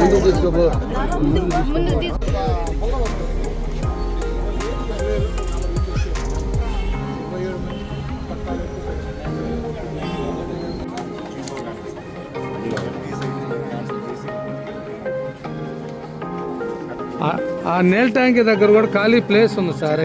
ముందు తీసుకోబో ముందు తీసుకో ఆ నీళ్ళ ట్యాంక్ దగ్గర కూడా ఖాళీ ప్లేస్ ఉంది సార్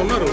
ఉన్నారు.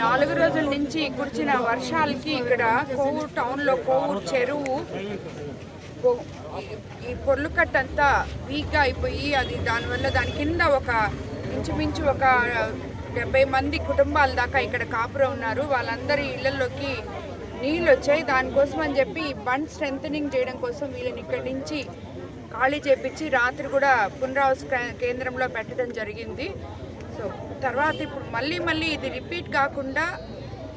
నాలుగు రోజుల నుంచి కురిచిన వర్షాలకి ఇక్కడ కోవూరు టౌన్లో కోవూరు చెరువు. ఈ పొర్లు కట్ అంతా వీక్గా అయిపోయి అది దానివల్ల దాని కింద ఒక ఇంచుమించు ఒక డెబ్బై మంది కుటుంబాల దాకా ఇక్కడ కాపురం ఉన్నారు. వాళ్ళందరి ఇళ్ళలోకి నీళ్ళు వచ్చాయి. దానికోసం అని చెప్పి ఈ బండ్ స్ట్రెంథనింగ్ చేయడం కోసం వీళ్ళని ఇక్కడి నుంచి ఖాళీ చేపించి రాత్రి కూడా పునరావాస కేంద్రంలో పెట్టడం జరిగింది. సో తర్వాత ఇప్పుడు మళ్ళీ మళ్ళీ ఇది రిపీట్ కాకుండా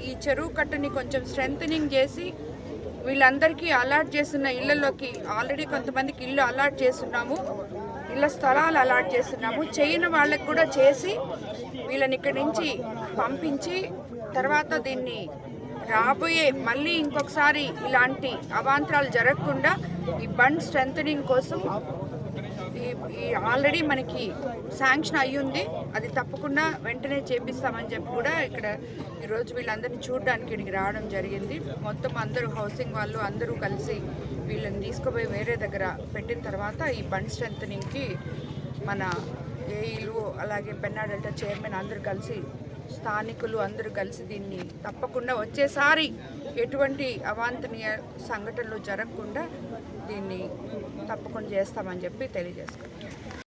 ఈ చెరువు కట్టుని కొంచెం స్ట్రెంథనింగ్ చేసి వీళ్ళందరికీ అలాట్ చేస్తున్న ఇళ్ళలోకి ఆల్రెడీ కొంతమందికి ఇల్లు అలాట్ చేస్తున్నాము. ఇళ్ళ స్థలాలు అలాట్ చేస్తున్నాము. చేయని వాళ్ళకి కూడా చేసి వీళ్ళని ఇక్కడి నుంచి పంపించి తర్వాత దీన్ని రాబోయే మళ్ళీ ఇంకొకసారి ఇలాంటి అవాంతరాలు జరగకుండా ఈ బండ్ స్ట్రెంథనింగ్ కోసం ఈ ఆల్రెడీ మనకి శాంక్షన్ అయ్యింది. అది తప్పకుండా వెంటనే చేపిస్తామని చెప్పి కూడా ఇక్కడ ఈరోజు వీళ్ళందరినీ చూడడానికి ఇక్కడికి రావడం జరిగింది. మొత్తం అందరూ హౌసింగ్ వాళ్ళు అందరూ కలిసి వీళ్ళని తీసుకుపోయి వేరే దగ్గర పెట్టిన తర్వాత ఈ బండ్ స్ట్రెంథనింగ్కి మన ఏఈలు అలాగే పెన్నా డెల్టా చైర్మన్ అందరూ కలిసి స్థానికులు అందరూ కలిసి దీన్ని తప్పకుండా వచ్చేసారి ఎటువంటి అవాంతనీయ సంఘటనలు జరగకుండా దీన్ని తప్పకుండా చేస్తామని చెప్పి తెలియజేసుకుంటాం